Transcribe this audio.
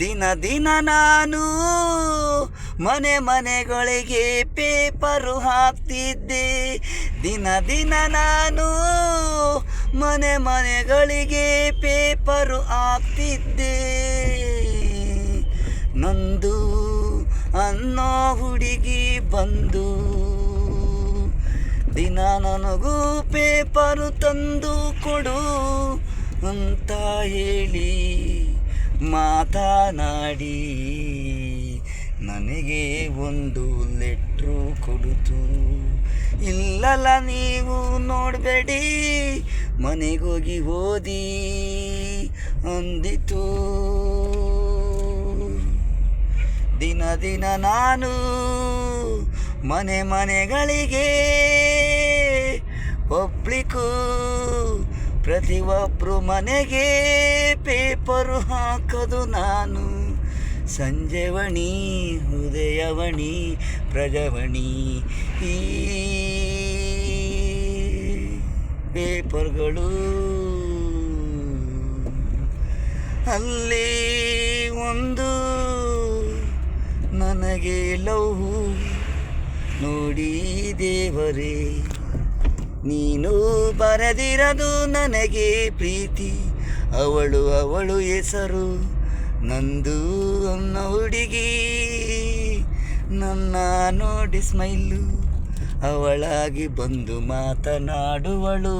ದಿನ ದಿನ ನಾನು ಮನೆ ಮನೆಗಳಿಗೆ ಪೇಪರು ಹಾಕ್ತಿದ್ದೆ. ದಿನ ದಿನ ನಾನು ಮನೆ ಮನೆಗಳಿಗೆ ಪೇಪರು ಹಾಕ್ತಿದ್ದೆ. ನಂದು ಅನ್ನೋ ಹುಡುಗಿ ಬಂದು ದಿನ ನನಗೂ ಪೇಪರು ತಂದು ಕೊಡು ಅಂತ ಹೇಳಿ ಮಾತನಾಡಿ, ನನಗೆ ಒಂದು ಲೆಟ್ರು ಕೊಡುತ್ತು ಇಲ್ಲಲ್ಲ ನೀವು ನೋಡಬೇಡಿ, ಮನೆಗೋಗಿ ಓದಿ ಅಂದಿತು. ದಿನ ದಿನ ನಾನು ಮನೆ ಮನೆಗಳಿಗೆ ಪಬ್ಲಿಕ್ಕು ಪ್ರತಿಯೊಬ್ಬರು ಮನೆಗೆ ಪೇಪರು ಹಾಕೋದು ನಾನು. ಸಂಜೆವಣಿ, ಉದಯವಣಿ, ಪ್ರಜವಣಿ. ಈ ಪೇಪರ್ಗಳು ಅಲ್ಲಿ ಒಂದು ನನಗೆ ಲವ್ ನೋಡಿ ದೇವರೇ, ನೀನು ಬರೆದಿರದು ನನಗೆ ಪ್ರೀತಿ. ಅವಳು ಅವಳು ಹೆಸರು ನಂದು ಅನ್ನ ಹುಡುಗಿ. ನನ್ನ ನೋಡಿ ಸ್ಮೈಲು ಅವಳಾಗಿ ಬಂದು ಮಾತನಾಡುವಳು.